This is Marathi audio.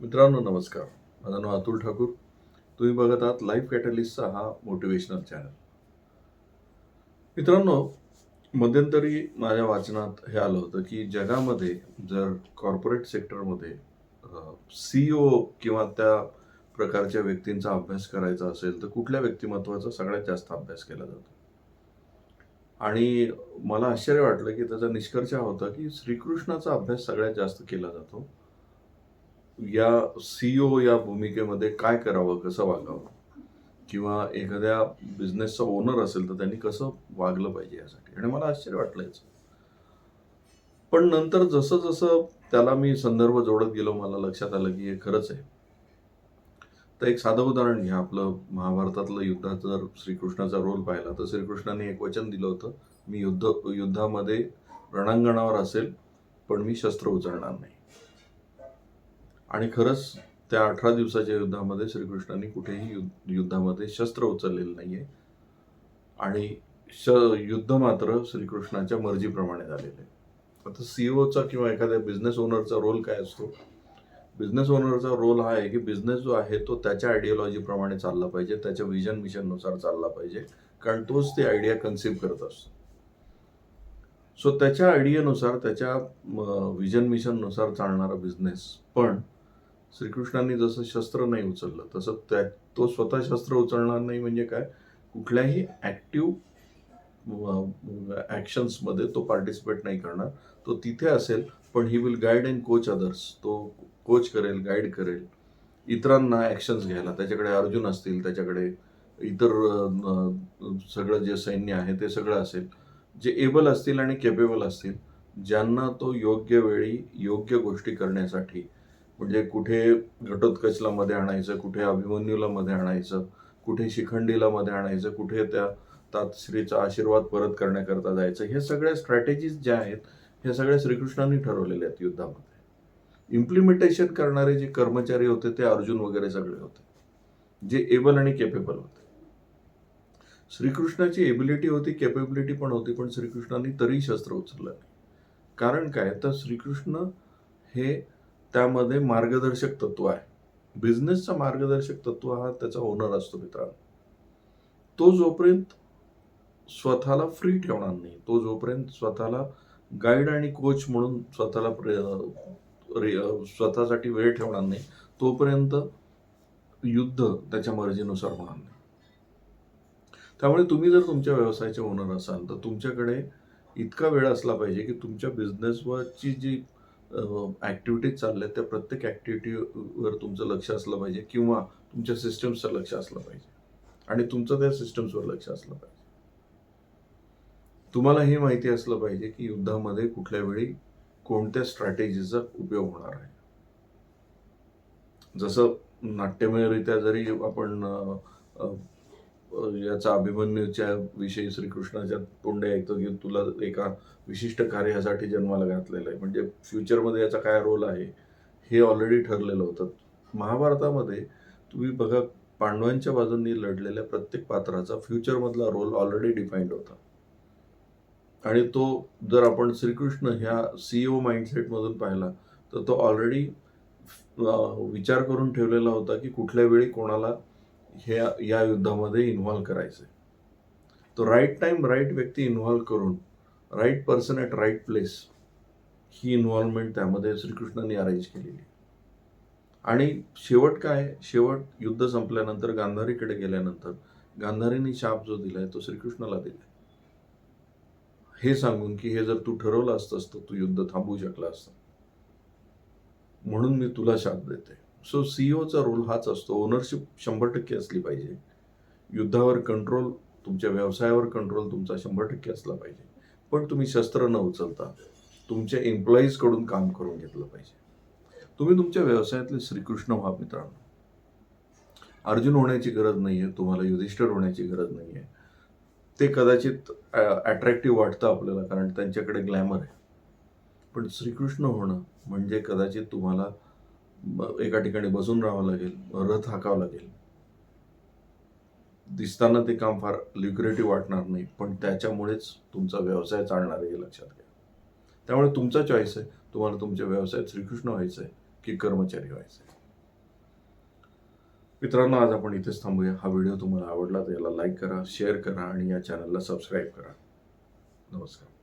मित्रांनो नमस्कार. माझं नाव अतुल ठाकूर. तुम्ही बघत आहात लाईफ कॅटलिस्टचा हा मोटिवेशनल चॅनल मित्रांनो मध्यंतरी माझ्या वाचनात हे आलं होतं की जगामध्ये जर कॉर्पोरेट सेक्टरमध्ये सीईओ किंवा त्या प्रकारच्या व्यक्तींचा अभ्यास करायचा असेल तर कुठल्या व्यक्तिमत्वाचा सगळ्यात जास्त अभ्यास केला जातो? आणि मला आश्चर्य वाटलं की त्याचा निष्कर्ष होता की श्रीकृष्णाचा अभ्यास सगळ्यात जास्त केला जातो. या सीईओ या भूमिकेमध्ये काय करावं कसं वागावं? किंवा एखाद्या बिझनेसचा ओनर असेल तर त्यांनी कसं वागलं पाहिजे यासाठी? आणि मला आश्चर्य वाटलं याचं. पण नंतर जसं जसं त्याला मी संदर्भ जोडत गेलो मला लक्षात आलं की हे खरंच आहे. तर एक साधं उदाहरण घ्या. आपलं महाभारतातलं युद्धात जर श्रीकृष्णाचा रोल पाहिला तर श्रीकृष्णाने एक वचन दिलं होतं मी युद्ध युद्धामध्ये रणांगणावर असेल पण मी शस्त्र उचलणार नाही. आणि खरंच त्या अठरा दिवसाच्या युद्धामध्ये श्रीकृष्णांनी कुठेही युद्ध युद्धामध्ये शस्त्र उचललेलं नाहीये. आणि श युद्ध मात्र श्रीकृष्णाच्या मर्जीप्रमाणे झालेलं आहे. आता सीईओचा किंवा एखाद्या बिझनेस ओनरचा रोल काय असतो? बिझनेस ओनरचा रोल हा आहे की बिझनेस जो आहे तो त्याच्या आयडिओलॉजीप्रमाणे चालला पाहिजे त्याच्या विजन मिशननुसार चालला पाहिजे. कारण तोच ती आयडिया कन्सिव्ह करत असतो. सो त्याच्या आयडियानुसार त्याच्या विजन मिशननुसार चालणारा बिझनेस पण श्रीकृष्णांनी जसं शस्त्र नाही उचललं तसं त्या तो स्वतः शस्त्र उचलणार नाही म्हणजे काय? कुठल्याही ॲक्टिव्ह ॲक्शन्समध्ये तो पार्टिसिपेट नाही करणार. तो तिथे असेल पण he will guide and coach others तो कोच करेल गाईड करेल. इतरांना ॲक्शन्स घ्यायला. त्याच्याकडे अर्जुन असतील त्याच्याकडे इतर सगळं जे सैन्य आहे ते सगळं असेल. जे एबल असतील आणि केपेबल असतील ज्यांना तो योग्य वेळी योग्य गोष्टी करण्यासाठी म्हणजे कुठे घटोत्कचला मध्ये आणायचं कुठे अभिमन्यूला मध्ये आणायचं कुठे शिखंडीला मध्ये आणायचं कुठे त्या तातश्रीचा आशीर्वाद परत करण्याकरता जायचं हे सगळ्या स्ट्रॅटेजीज ज्या आहेत हे सगळ्या श्रीकृष्णांनी ठरवलेल्या आहेत युद्धामध्ये. इम्प्लिमेंटेशन करणारे जे कर्मचारी होते ते अर्जुन वगैरे सगळे होते जे एबल आणि केपेबल होते. श्रीकृष्णाची एबिलिटी होती केपेबिलिटी पण होती पण श्रीकृष्णांनी तरी शस्त्र उचललं कारण काय? तर श्रीकृष्ण हे त्यामध्ये मार्गदर्शक तत्व आहे. बिझनेसचा मार्गदर्शक तत्व हा त्याचा ओनर असतो मित्रांनो. तो जोपर्यंत स्वतःला फ्री ठेवणार नाही तो जोपर्यंत स्वतःला गाईड आणि कोच म्हणून स्वतःला स्वतःसाठी वेळ ठेवणार नाही तोपर्यंत युद्ध त्याच्या मर्जीनुसार होणार नाही. त्यामुळे तुम्ही जर तुमच्या व्यवसायाचे ओनर असाल तर तुमच्याकडे इतका वेळ असला पाहिजे की तुमच्या बिझनेसवरची जी ॲक्टिव्हिटीज चालल्या त्या प्रत्येक ॲक्टिव्हिटीवर तुमचं लक्ष असलं पाहिजे किंवा तुमच्या सिस्टम्सचं लक्ष असलं पाहिजे. आणि तुमचं त्या सिस्टम्सवर लक्ष असलं पाहिजे. तुम्हाला हे माहिती असलं पाहिजे की युद्धामध्ये कुठल्या वेळी कोणत्या स्ट्रॅटेजीचा उपयोग होणार आहे. जसं नाट्यमयरित्या जरी आपण याचा अभिमन्यूच्या विषयी श्रीकृष्णाच्या तोंडे ऐकतो की तुला एका विशिष्ट कार्यासाठी जन्माला घातलेलं आहे. म्हणजे फ्युचरमध्ये याचा काय रोल आहे हे ऑलरेडी ठरलेलं होतं. महाभारतामध्ये तुम्ही बघा पांडवांच्या बाजूंनी लढलेल्या प्रत्येक पात्राचा फ्युचरमधला रोल ऑलरेडी डिफाईंड होता. आणि तो जर आपण श्रीकृष्ण ह्या सीईओ माइंडसेटमधून पाहिला तर तो ऑलरेडी विचार करून ठेवलेला होता की कुठल्या वेळी कोणाला ह्या या युद्धामध्ये इन्व्हॉल्व करायचं तो राईट टाइम राईट व्यक्ती इन्व्हॉल्व करून right person at right place he involvement त्यामध्ये श्रीकृष्णाने अरेंज केलेली. आणि शेवट काय? शेवट युद्ध संपल्यानंतर गांधारीकडे गेल्यानंतर गांधारीने शाप जो दिलाय तो श्रीकृष्णाला दिलाय. हे सांगून की हे जर तू ठरवलं असतंस तर तू युद्ध थांबवू शकला असतं. म्हणून मी तुला शाप देते. सो सीईओचा रोल हाच असतो. ओनरशिप शंभर टक्के असली पाहिजे. युद्धावर कंट्रोल तुमच्या व्यवसायावर कंट्रोल तुमचा शंभर टक्के असला पाहिजे. पण तुम्ही शस्त्र न उचलता तुमच्या एम्प्लॉईजकडून काम करून घेतलं पाहिजे. तुम्ही तुमच्या व्यवसायातले श्रीकृष्ण व्हा मित्रांनो. अर्जुन होण्याची गरज नाही आहे तुम्हाला युधिष्ठिर होण्याची गरज नाही आहे ते कदाचित अट्रॅक्टिव्ह वाटतं आपल्याला कारण त्यांच्याकडे ग्लॅमर आहे. पण श्रीकृष्ण होणं म्हणजे कदाचित तुम्हाला एका ठिकाणी बसून राहावं लागेल रथ हाकावं लागेल. दिसताना ते काम फार लिक्रेटिव्ह वाटणार नाही पण त्याच्यामुळेच तुमचा व्यवसाय चालणार आहे हे लक्षात घ्या. त्यामुळे तुमचा चॉईस आहे. तुम्हाला तुमच्या व्यवसायात श्रीकृष्ण व्हायचं आहे की कर्मचारी व्हायचं आहे. मित्रांनो आज आपण इथेच थांबूया. हा व्हिडिओ तुम्हाला आवडला तर याला लाईक करा शेअर करा आणि या चॅनलला सबस्क्राईब करा. नमस्कार.